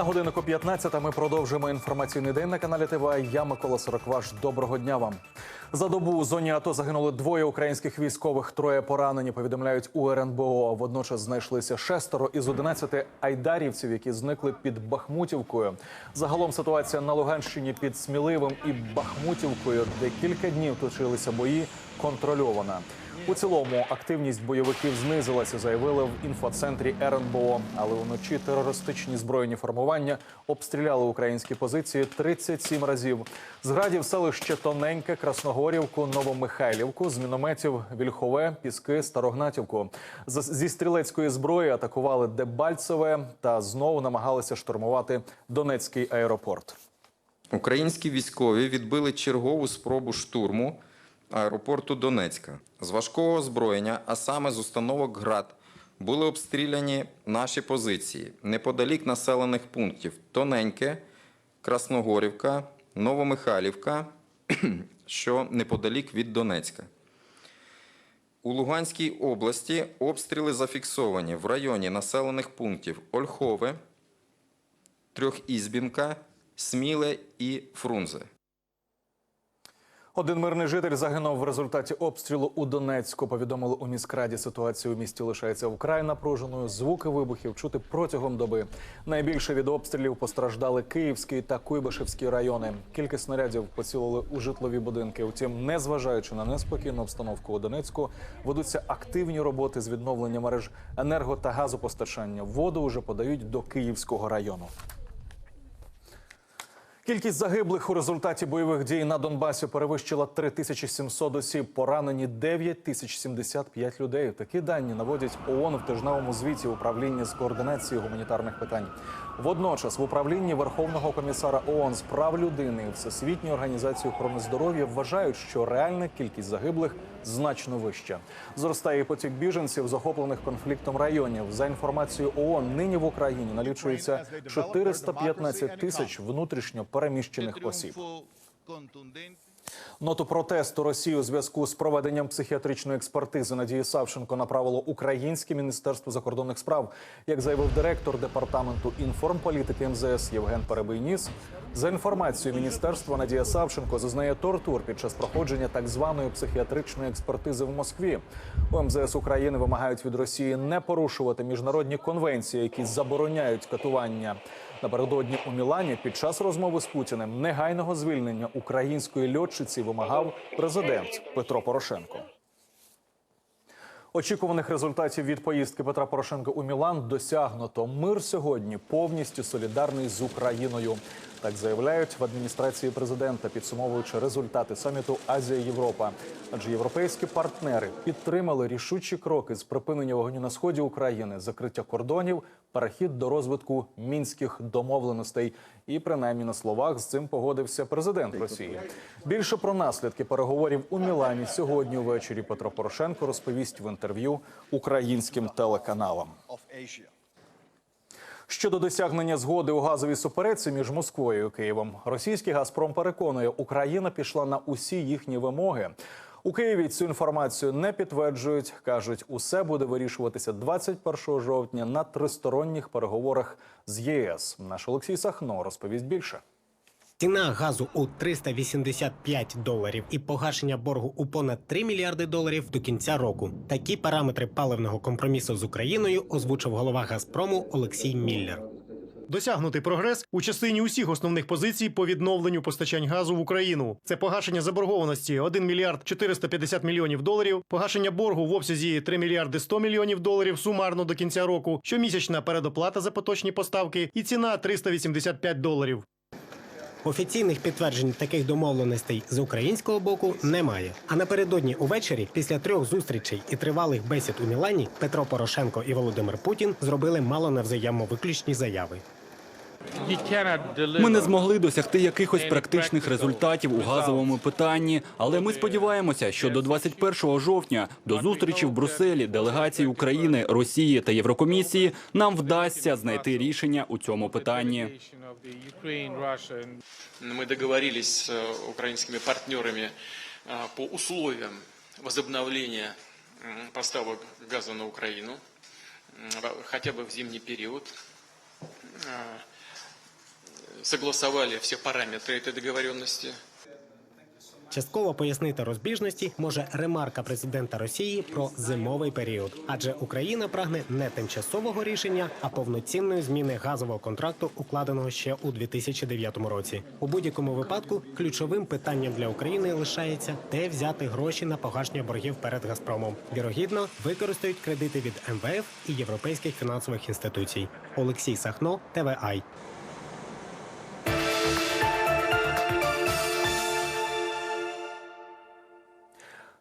На годиннику 15 ми продовжуємо інформаційний день на каналі ТВА. Я Микола Сорокваш. Доброго дня вам. За добу у зоні АТО загинули двоє українських військових, троє поранені. Повідомляють у РНБО. Водночас знайшлися шестеро із 11 айдарівців, які зникли під Бахмутівкою. Загалом ситуація на Луганщині під Сміливим і Бахмутівкою, де кілька днів точилися бої, контрольована. У цілому активність бойовиків знизилася, заявили в інфоцентрі РНБО. Але вночі терористичні збройні формування обстріляли українські позиції 37 разів. З градів селище Тоненьке, Красногорівку, Новомихайлівку, з мінометів Вільхове, Піски, Старогнатівку. Зі стрілецької зброї атакували Дебальцеве та знову намагалися штурмувати Донецький аеропорт. Українські військові відбили чергову спробу штурму аеропорту Донецька. З важкого озброєння, а саме з установок ГРАД, були обстріляні наші позиції неподалік населених пунктів Тоненьке, Красногорівка, Новомихайлівка, що неподалік від Донецька. У Луганській області обстріли зафіксовані в районі населених пунктів Ольхове, Трьохізбінка, Сміле і Фрунзе. Один мирний житель загинув в результаті обстрілу у Донецьку. Повідомили у міськраді. Ситуація у місті лишається вкрай напруженою. Звуки вибухів чути протягом доби. Найбільше від обстрілів постраждали Київський та Куйбишевський райони. Кілька снарядів поцілили у житлові будинки. Утім, незважаючи на неспокійну обстановку у Донецьку, ведуться активні роботи з відновлення мереж енерго та газопостачання. Воду вже подають до Київського району. Кількість загиблих у результаті бойових дій на Донбасі перевищила 3700 осіб. Поранені 9075 людей. Такі дані наводять ООН в тижневому звіті управління з координації гуманітарних питань. Водночас в управлінні Верховного комісара ООН з прав людини і Всесвітньої організації охорони здоров'я вважають, що реальна кількість загиблих значно вища. Зростає потік біженців, захоплених конфліктом районів. За інформацією ООН, нині в Україні налічується 415 тисяч внутрішньо переміщених осіб. Ноту протесту Росії у зв'язку з проведенням психіатричної експертизи Надії Савченко направило Українське міністерство закордонних справ. Як заявив директор департаменту інформполітики МЗС Євген Перебийніс, за інформацією міністерства Надія Савченко зазнає тортур під час проходження так званої психіатричної експертизи в Москві. У МЗС України вимагають від Росії не порушувати міжнародні конвенції, які забороняють катування. Напередодні у Мілані під час розмови з Путіним негайного звільнення української льотчиці вимагав президент Петро Порошенко. Очікуваних результатів від поїздки Петра Порошенка у Мілан досягнуто. Мир сьогодні повністю солідарний з Україною. Так заявляють в адміністрації президента, підсумовуючи результати саміту Азія Європа. Адже європейські партнери підтримали рішучі кроки з припинення вогню на сході України, закриття кордонів, перехід до розвитку мінських домовленостей. І принаймні на словах з цим погодився президент Росії. Більше про наслідки переговорів у Мілані сьогодні ввечері Петро Порошенко розповість в інтерв'ю українським телеканалам. Щодо досягнення згоди у газовій суперечці між Москвою і Києвом, російський Газпром переконує, Україна пішла на усі їхні вимоги. У Києві цю інформацію не підтверджують. кажуть, усе буде вирішуватися 21 жовтня на тристоронніх переговорах з ЄС. Наш Олексій Сахно розповість більше. Ціна газу у 385 доларів і погашення боргу у понад 3 мільярди доларів до кінця року. Такі параметри паливного компромісу з Україною озвучив голова Газпрому Олексій Міллер. Досягнутий прогрес у частині усіх основних позицій по відновленню постачань газу в Україну. Це погашення заборгованості 1 мільярд 450 мільйонів доларів, погашення боргу в обсязі 3 мільярди 100 мільйонів доларів сумарно до кінця року, щомісячна передоплата за поточні поставки і ціна 385 доларів. Офіційних підтверджень таких домовленостей з українського боку немає. А напередодні увечері, після трьох зустрічей і тривалих бесід у Мілані, Петро Порошенко і Володимир Путін зробили мало невзаємовиключні заяви. Ми не змогли досягти якихось практичних результатів у газовому питанні, але ми сподіваємося, що до 21 жовтня до зустрічі в Брюсселі делегації України, Росії та Єврокомісії нам вдасться знайти рішення у цьому питанні. Мы договорились с э, украинскими партнерами э, по условиям возобновления м, поставок газа на Украину, м, хотя бы в зимний период. Э, согласовали все параметры этой договоренности. Частково пояснити розбіжності може ремарка президента Росії про зимовий період, адже Україна прагне не тимчасового рішення, а повноцінної зміни газового контракту, укладеного ще у 2009 році. У будь-якому випадку ключовим питанням для України лишається, де взяти гроші на погашення боргів перед Газпромом. Вірогідно, використають кредити від МВФ і європейських фінансових інституцій. Олексій Сахно, ТВАЙ.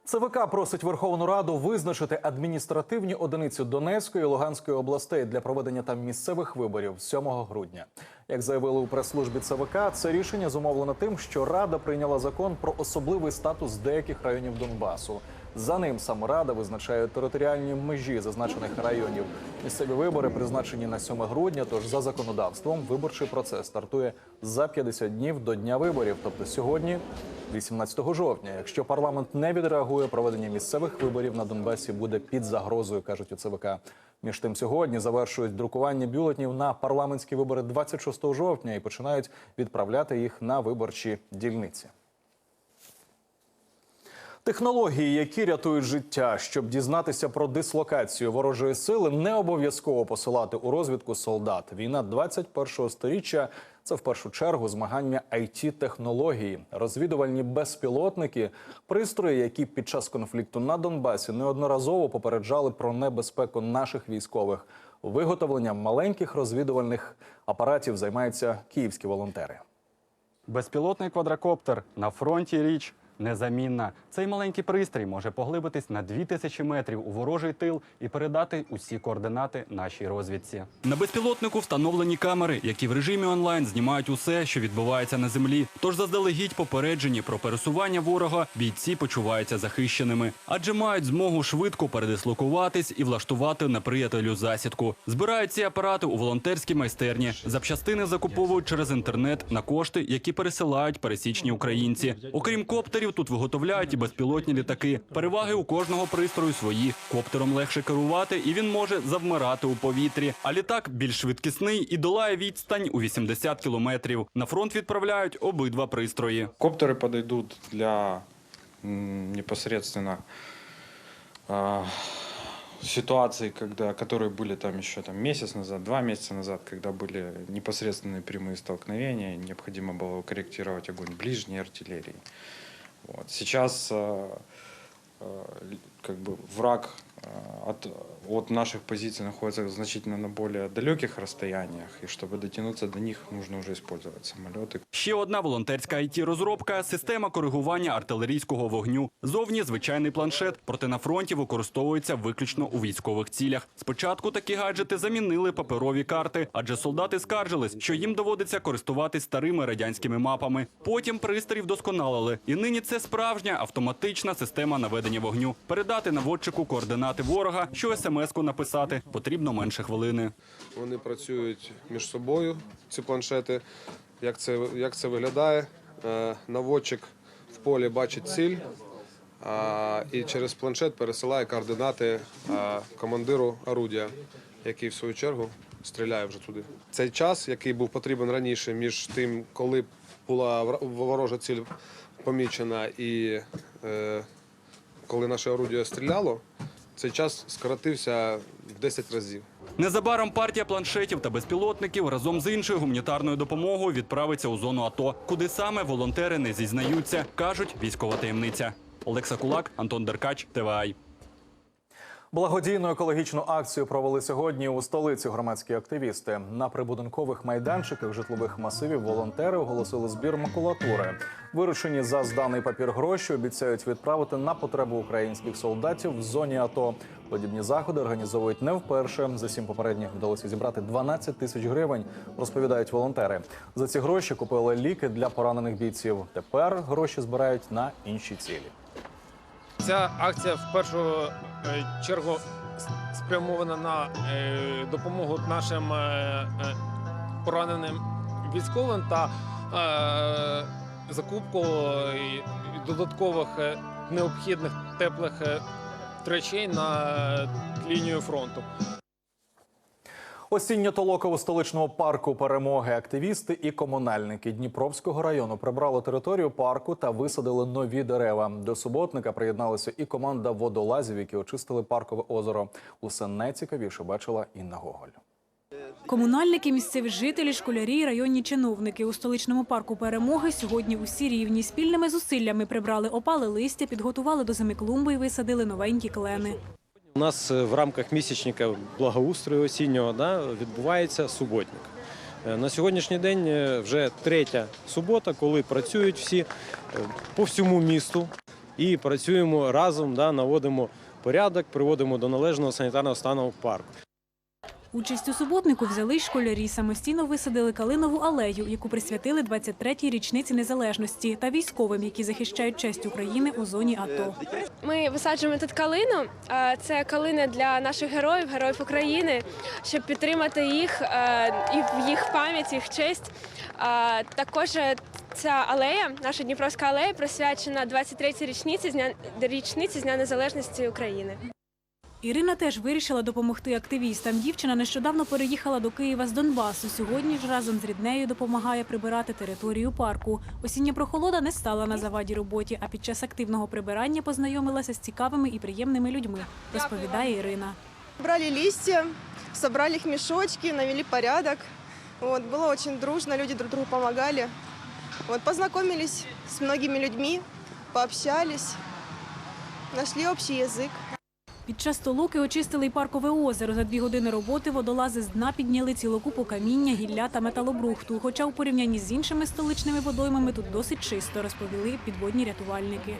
ЦВК просить Верховну Раду визначити адміністративні одиниці Донецької і Луганської областей для проведення там місцевих виборів 7 грудня. Як заявили у прес-службі ЦВК, це рішення зумовлено тим, що Рада прийняла закон про особливий статус деяких районів Донбасу. За ним саме Рада визначає територіальні межі зазначених районів. Місцеві вибори призначені на 7 грудня. Тож за законодавством виборчий процес стартує за 50 днів до дня виборів, тобто сьогодні, 18 жовтня. Якщо парламент не відреагує, проведення місцевих виборів на Донбасі буде під загрозою, кажуть у ЦВК. Між тим, сьогодні завершують друкування бюлетнів на парламентські вибори 26 жовтня і починають відправляти їх на виборчі дільниці. Технології, які рятують життя, щоб дізнатися про дислокацію ворожої сили, не обов'язково посилати у розвідку солдат. Війна 21-го сторіччя – це в першу чергу змагання it технології розвідувальні безпілотники, пристрої, які під час конфлікту на Донбасі неодноразово попереджали про небезпеку наших військових. Виготовленням маленьких розвідувальних апаратів займаються київські волонтери. Безпілотний квадрокоптер на фронті річ незамінна. Цей маленький пристрій може поглибитись на 2000 метрів у ворожий тил і передати усі координати нашій розвідці. На безпілотнику встановлені камери, які в режимі онлайн знімають усе, що відбувається на землі. Тож заздалегідь попереджені про пересування ворога, бійці почуваються захищеними, адже мають змогу швидко передислокуватись і влаштувати неприятелю засідку. Збирають ці апарати у волонтерській майстерні. Запчастини закуповують через інтернет на кошти, які пересилають пересічні українці. Окрім коптерів, тут виготовляють і безпілотні літаки. Переваги у кожного пристрою свої. Коптером легше керувати, і він може завмирати у повітрі. А літак більш швидкісний і долає відстань у 80 кілометрів. На фронт відправляють обидва пристрої. Коптеры подойдут для м, непосредственно а, ситуаций, когда, которые были там еще там, месяц назад, два месяца назад, когда были непосредственные прямые столкновения, необходимо было корректировать огонь ближней артиллерии. Вот. Сейчас а, а, как бы враг а, от, от наших позиций находится значительно на более далеких расстояниях, и чтобы дотянуться до них, нужно уже использовать самолеты, Ще одна волонтерська it розробка система коригування артилерійського вогню. Зовні звичайний планшет, проте на фронті використовується виключно у військових цілях. Спочатку такі гаджети замінили паперові карти, адже солдати скаржились, що їм доводиться користуватись старими радянськими мапами. Потім пристрій вдосконалили, і нині це справжня автоматична система наведення вогню. Передати наводчику координати ворога, що смс-ку написати потрібно менше хвилини. Вони працюють між собою, ці планшети. Як це, як це виглядає? Е, Наводчик в полі бачить ціль а, і через планшет пересилає координати а, командиру орудія, який в свою чергу стріляє вже туди. Цей час, який був потрібен раніше, між тим, коли була ворожа ціль помічена і е, коли наше орудіє стріляло, цей час скоротився в 10 разів. Незабаром партія планшетів та безпілотників разом з іншою гуманітарною допомогою відправиться у зону АТО, куди саме волонтери не зізнаються, кажуть військова таємниця. Олекса Кулак, Антон Деркач, ТВАЙ. Благодійну екологічну акцію провели сьогодні у столиці громадські активісти. На прибудинкових майданчиках житлових масивів волонтери оголосили збір макулатури. Виручені за зданий папір гроші обіцяють відправити на потребу українських солдатів в зоні АТО. Подібні заходи організовують не вперше. За сім попередніх вдалося зібрати 12 тисяч гривень. Розповідають волонтери. За ці гроші купили ліки для поранених бійців. Тепер гроші збирають на інші цілі. Ця акція в першу е, чергу спрямована на е, допомогу нашим е, пораненим військовим та закупку додаткових необхідних теплих речей на лінію фронту. Осіння толока у столичному парку перемоги активісти і комунальники Дніпровського району прибрали територію парку та висадили нові дерева. До суботника приєдналася і команда водолазів, які очистили паркове озеро. Усе найцікавіше бачила Інна Гоголь. Комунальники, місцеві жителі, школярі, і районні чиновники у столичному парку перемоги сьогодні усі рівні спільними зусиллями прибрали опали листя, підготували до зими клумби і висадили новенькі клени. У нас е, в рамках місячника благоустрою осіннього да, відбувається суботник. Е, На сьогоднішній день е, вже третя субота, коли працюють всі по всьому місту і працюємо разом, да, наводимо порядок, приводимо до належного санітарного стану в парку. Участь у суботнику взяли й школярі. Самостійно висадили калинову алею, яку присвятили 23-й річниці незалежності та військовим, які захищають честь України у зоні АТО. Ми висаджуємо тут калину. Це калина для наших героїв, героїв України, щоб підтримати їх і в їх пам'ять, їх честь. Також е, ця алея, наша Дніпровська алея, присвячена 23-й річниці з дня річниці з дня незалежності України. Ірина теж вирішила допомогти активістам. Дівчина нещодавно переїхала до Києва з Донбасу. Сьогодні ж разом з ріднею допомагає прибирати територію парку. Осіння прохолода не стала на заваді роботі, а під час активного прибирання познайомилася з цікавими і приємними людьми, розповідає Ірина. Брали листья, собрали их в мешочки, навели порядок. Вот, было очень дружно, люди друг другу помогали. Вот, познакомились с многими людьми, пообщались, нашли общий язык. Під час толоки очистили й паркове озеро. За дві години роботи водолази з дна підняли цілу купу каміння, гілля та металобрухту. Хоча у порівнянні з іншими столичними водоймами тут досить чисто, розповіли підводні рятувальники.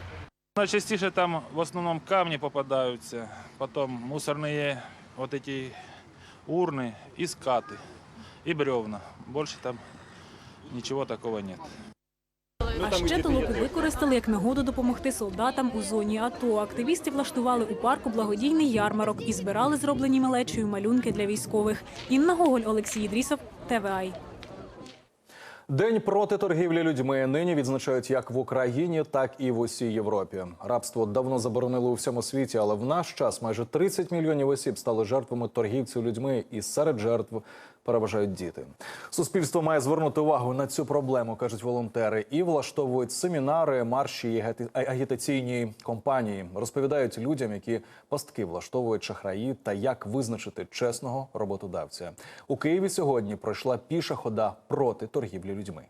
Найчастіше там в основному камні попадаються, потім мусорні вот эти урни і скати, і бревна. Більше там нічого такого нет. А ще толоку використали як нагоду допомогти солдатам у зоні АТО. Активісти влаштували у парку благодійний ярмарок і збирали зроблені малечою малюнки для військових. Інна Гоголь, Олексій Ідрісов, ТВАЙ. День проти торгівлі людьми нині відзначають як в Україні, так і в усій Європі. Рабство давно заборонили у всьому світі, але в наш час майже 30 мільйонів осіб стали жертвами торгівців людьми, і серед жертв переважають діти. Суспільство має звернути увагу на цю проблему, кажуть волонтери, і влаштовують семінари, марші і агітаційні компанії. Розповідають людям, які пастки влаштовують шахраї, та як визначити чесного роботодавця. У Києві сьогодні пройшла піша хода проти торгівлі людьми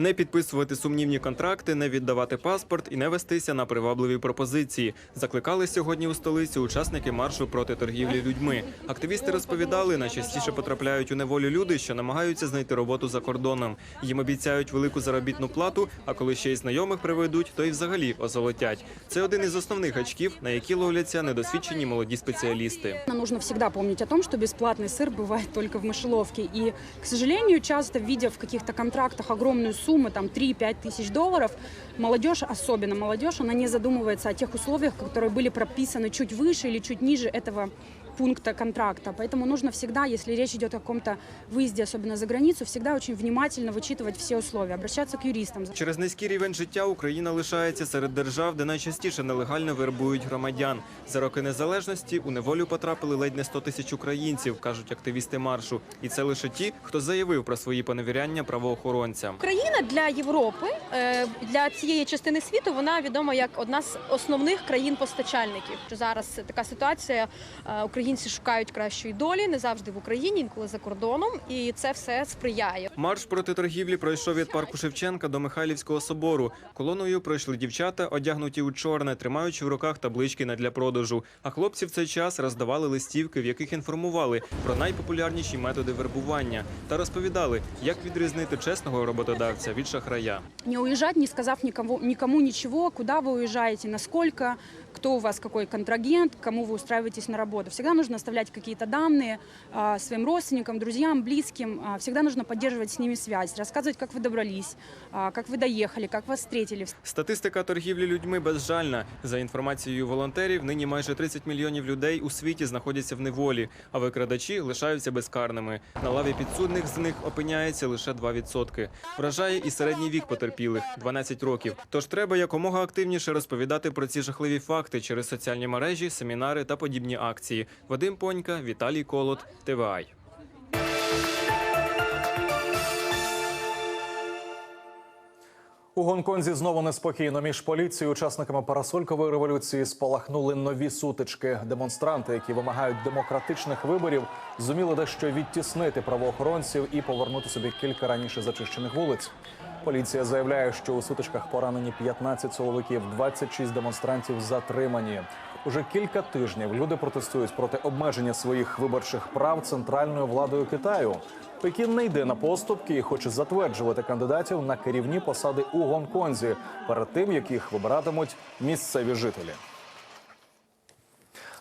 Не підписувати сумнівні контракти, не віддавати паспорт і не вестися на привабливі пропозиції. Закликали сьогодні у столиці учасники маршу проти торгівлі людьми. Активісти розповідали, найчастіше потрапляють у неволю люди, що намагаються знайти роботу за кордоном. Їм обіцяють велику заробітну плату, а коли ще й знайомих приведуть, то й взагалі озолотять. Це один із основних гачків, на які ловляться недосвідчені молоді спеціалісти. Нужно всегда помнить о том, что бесплатный сыр бывает только в мышеловке. И, к сожалению, часто, видя в каких-то контрактах огромную сумму, там 3-5 тысяч долларов, молодежь, особенно молодежь, она не задумывается о тех условиях, которые были прописаны чуть выше или чуть ниже этого пункта контракта. Поэтому нужно всегда, если речь идет о каком-то выезде, особенно за границу, всегда очень внимательно вычитывать все условия, обращаться к юристам. Через низький рівень життя Україна лишається серед держав, де найчастіше нелегально вербують громадян. За роки незалежності у неволю потрапили ледь не 100 тисяч українців, кажуть активісти маршу. І це лише ті, хто заявив про свої поневіряння правоохоронцям. Україна для Європи, е, для цієї частини світу, вона відома як одна з основних країн-постачальників. Що зараз така ситуація, е, українці шукають кращої долі, не завжди в Україні, інколи за кордоном, і це все сприяє. Марш проти торгівлі пройшов від парку Шевченка до Михайлівського собору. Колоною пройшли дівчата, одягнуті у чорне, тримаючи в руках таблички на для продажу. А хлопці в цей час роздавали листівки, в яких інформували про найпопулярніші методи вербування та розповідали, як відрізнити чесного роботодавця від шахрая. не уезжать, не сказав никому, никому ничего, куда вы уезжаете, насколько, кто у вас какой контрагент, кому вы устраиваетесь на работу. Всегда нужно оставлять какие-то данные а, своим родственникам, друзьям, близким. А, всегда нужно поддерживать с ними связь, рассказывать, как вы добрались, а, как вы доехали, как вас встретили. Статистика торгівлі людьми безжальна. За інформацією волонтерів, нині майже 30 мільйонів людей у світі знаходяться в неволі, а викрадачі лишаються безкарними. На лаві підсудних з них опиняється лише 2%. Вражає і середній вік потерпілих 12 років. Тож треба якомога активніше розповідати про ці жахливі факти. контакти через соціальні мережі, семінари та подібні акції. Вадим Понька, Віталій Колот, ТВАЙ. У Гонконзі знову неспокійно між поліцією учасниками парасолькової революції спалахнули нові сутички. Демонстранти, які вимагають демократичних виборів, зуміли дещо відтіснити правоохоронців і повернути собі кілька раніше зачищених вулиць. Поліція заявляє, що у сутичках поранені 15 силовиків, 26 демонстрантів затримані. Уже кілька тижнів люди протестують проти обмеження своїх виборчих прав центральною владою Китаю. Пекін не йде на поступки і хоче затверджувати кандидатів на керівні посади у Гонконзі перед тим, як їх вибиратимуть місцеві жителі.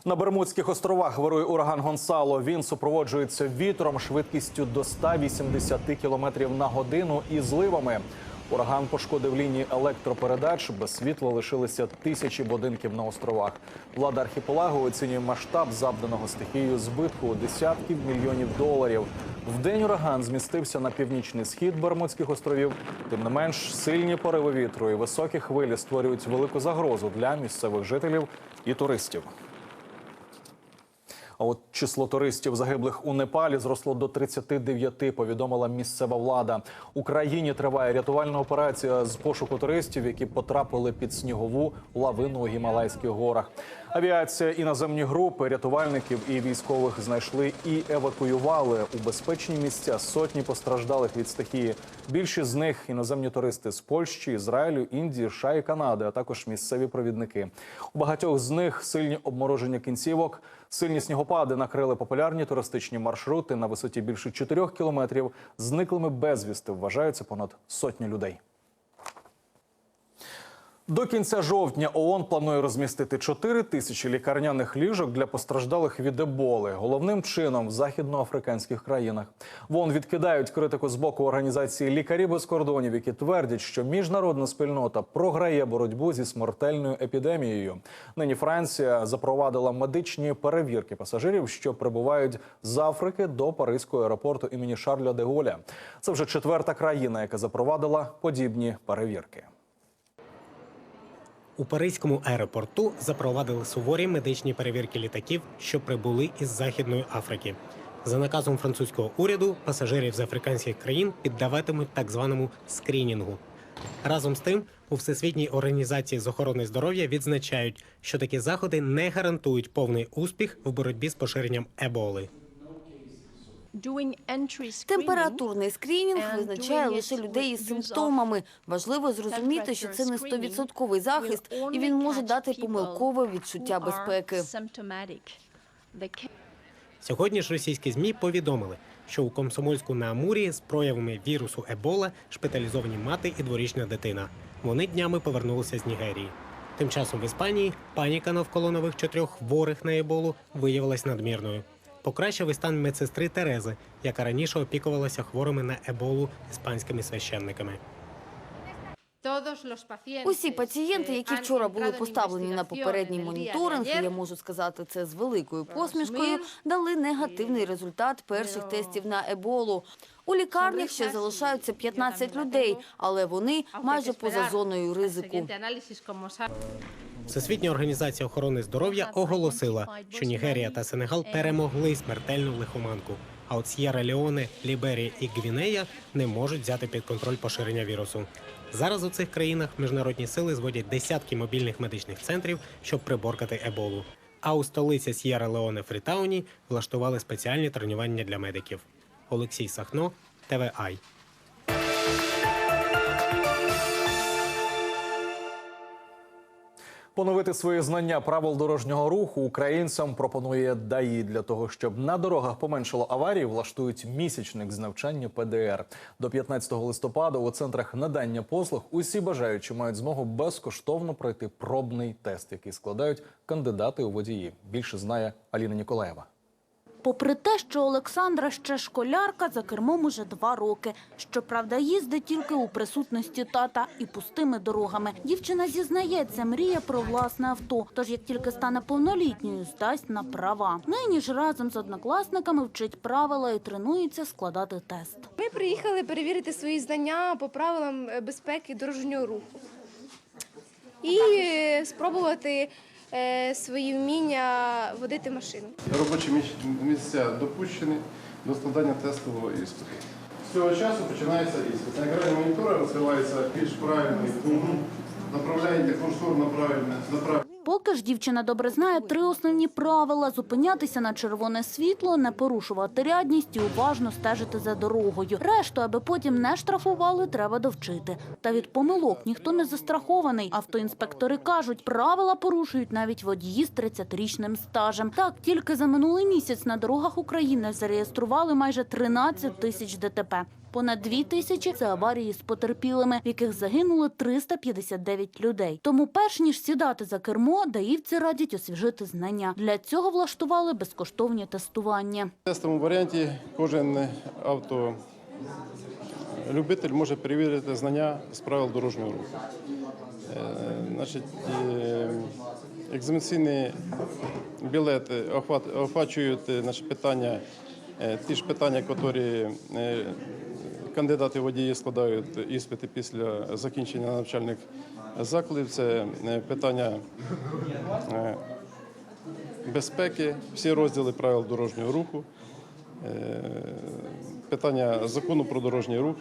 На Бермудських островах вирує ураган Гонсало. Він супроводжується вітром швидкістю до 180 км на годину і зливами. Ураган пошкодив лінії електропередач. Без світла лишилися тисячі будинків на островах. Влада архіпелагу оцінює масштаб завданого стихією збитку у десятків мільйонів доларів. Вдень ураган змістився на північний схід Бермудських островів. Тим не менш, сильні пориви вітру і високі хвилі створюють велику загрозу для місцевих жителів і туристів. А от число туристів загиблих у Непалі зросло до 39, повідомила місцева влада. У країні триває рятувальна операція з пошуку туристів, які потрапили під снігову лавину у Гімалайських горах. Авіація, іноземні групи, рятувальників і військових знайшли і евакуювали у безпечні місця сотні постраждалих від стихії. Більшість з них іноземні туристи з Польщі, Ізраїлю, Індії, США і Канади, а також місцеві провідники. У багатьох з них сильні обмороження кінцівок. Сильні снігопади накрили популярні туристичні маршрути на висоті більше 4 кілометрів. Зниклими безвісти вважаються понад сотні людей. До кінця жовтня ООН планує розмістити 4 тисячі лікарняних ліжок для постраждалих від еболи, головним чином в західноафриканських країнах. В ООН відкидають критику з боку організації Лікарі без кордонів, які твердять, що міжнародна спільнота програє боротьбу зі смертельною епідемією. Нині Франція запровадила медичні перевірки пасажирів, що прибувають з Африки до Паризького аеропорту імені Шарля де Голля. Це вже четверта країна, яка запровадила подібні перевірки. У Паризькому аеропорту запровадили суворі медичні перевірки літаків, що прибули із Західної Африки. За наказом французького уряду пасажирів з африканських країн піддаватимуть так званому скрінінгу. Разом з тим, у Всесвітній організації з охорони здоров'я відзначають, що такі заходи не гарантують повний успіх в боротьбі з поширенням еболи. Температурний скринінг визначає лише людей із симптомами. Важливо зрозуміти, що це не стовідсотковий захист, і він може дати помилкове відчуття безпеки. Сьогодні ж російські змі повідомили, що у Комсомольську на Амурі з проявами вірусу Ебола шпиталізовані мати і дворічна дитина. Вони днями повернулися з Нігерії. Тим часом в Іспанії паніка навколо нових чотирьох хворих на еболу виявилась надмірною. Покращив і стан медсестри Терези, яка раніше опікувалася хворими на еболу іспанськими священниками. Усі пацієнти, які вчора були поставлені на попередній моніторинг, я можу сказати це з великою посмішкою, дали негативний результат перших тестів на еболу. У лікарнях ще залишаються 15 людей, але вони майже поза зоною ризику. Всесвітня організація охорони здоров'я оголосила, що Нігерія та Сенегал перемогли смертельну лихоманку. А от С'єра Леоне, Ліберія і Гвінея не можуть взяти під контроль поширення вірусу. Зараз у цих країнах міжнародні сили зводять десятки мобільних медичних центрів, щоб приборкати еболу. А у столиці С'єра Леоне Фрітауні влаштували спеціальні тренування для медиків. Олексій Сахно, ТВАЙ. Поновити свої знання правил дорожнього руху українцям пропонує ДАІ. Для того, щоб на дорогах поменшало аварій, влаштують місячник з навчання ПДР. До 15 листопада у центрах надання послуг усі бажаючі мають змогу безкоштовно пройти пробний тест, який складають кандидати у водії. Більше знає Аліна Ніколаєва. Попри те, що Олександра ще школярка, за кермом уже два роки. Щоправда, їздить тільки у присутності тата і пустими дорогами. Дівчина зізнається, мріє про власне авто. Тож, як тільки стане повнолітньою, здасть на права. Нині ж разом з однокласниками вчить правила і тренується складати тест. Ми приїхали перевірити свої знання по правилам е, безпеки дорожнього руху і е, спробувати свої вміння водити машину. Робочі міс- місця допущені до складання тестового іспиту. З цього часу починається іспит. На екрані монітора розкривається більш правильний пункт, направляєте курсор на правильне Поки ж дівчина добре знає три основні правила: зупинятися на червоне світло, не порушувати рядність і уважно стежити за дорогою. Решту, аби потім не штрафували, треба довчити. Та від помилок ніхто не застрахований. Автоінспектори кажуть, правила порушують навіть водії з 30-річним стажем. Так, тільки за минулий місяць на дорогах України зареєстрували майже 13 тисяч ДТП. Понад дві тисячі це аварії з потерпілими, в яких загинуло 359 людей. Тому, перш ніж сідати за кермо, даївці радять освіжити знання. Для цього влаштували безкоштовні тестування. В тестовому варіанті кожен автолюбитель може перевірити знання з правил дорожнього руху. Е, Значить, е, екзаменаційні білети охвачують е, значить, питання, ті ж питання, які кандидати водії складають іспити після закінчення навчальних закладів. Це е, питання е, безпеки, всі розділи правил дорожнього руху, е, питання закону про дорожній рух.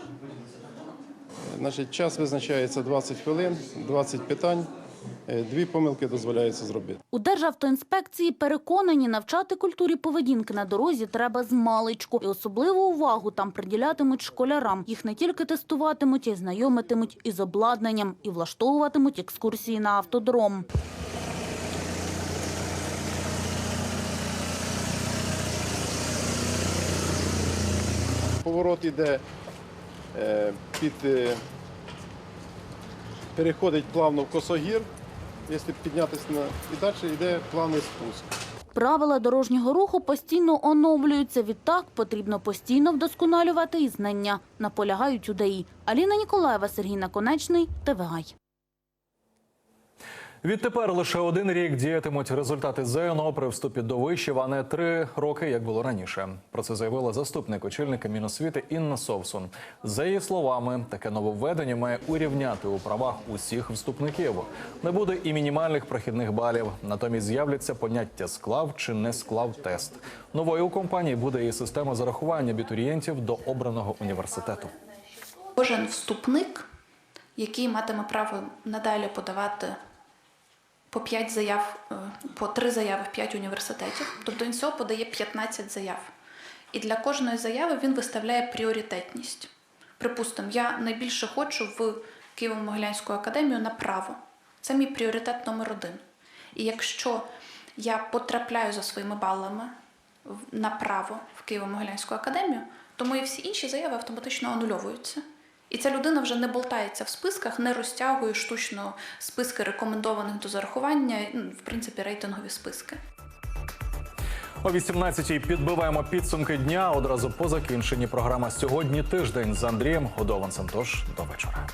Значить, час визначається 20 хвилин, 20 питань, дві помилки дозволяється зробити. У Державтоінспекції переконані, навчати культурі поведінки на дорозі треба з маличку. І особливу увагу там приділятимуть школярам. Їх не тільки тестуватимуть, а й знайомитимуть із обладнанням і влаштовуватимуть екскурсії на автодром. Поворот іде е, під е, переходить плавно в косогір. Якщо піднятися на і далі йде плавний спуск. Правила дорожнього руху постійно оновлюються. Відтак потрібно постійно вдосконалювати і знання. Наполягають у ДАІ. Аліна Ніколаєва, Сергій Наконечний, ТВАЙ. Відтепер лише один рік діятимуть результати ЗНО при вступі до вишів, а не три роки, як було раніше. Про це заявила заступник очільника Міносвіти Інна Совсун. За її словами, таке нововведення має урівняти у правах усіх вступників. Не буде і мінімальних прохідних балів. Натомість з'являться поняття склав чи не склав тест. Новою у компанії буде і система зарахування абітурієнтів до обраного університету. Кожен вступник, який матиме право надалі подавати по 5 заяв, е, по 3 заяви в 5 університетів, тобто він всього подає 15 заяв. І для кожної заяви він виставляє пріоритетність. Припустимо, я найбільше хочу в Києво-Могилянську академію на право. Це мій пріоритет номер один. І якщо я потрапляю за своїми балами на право в Києво-Могилянську академію, то мої всі інші заяви автоматично анульовуються. І ця людина вже не болтається в списках, не розтягує штучно списки рекомендованих до зарахування, ну, в принципі, рейтингові списки. О 18-й підбиваємо підсумки дня одразу по закінченні. Програма сьогодні тиждень з Андрієм Годованцем. Тож до вечора.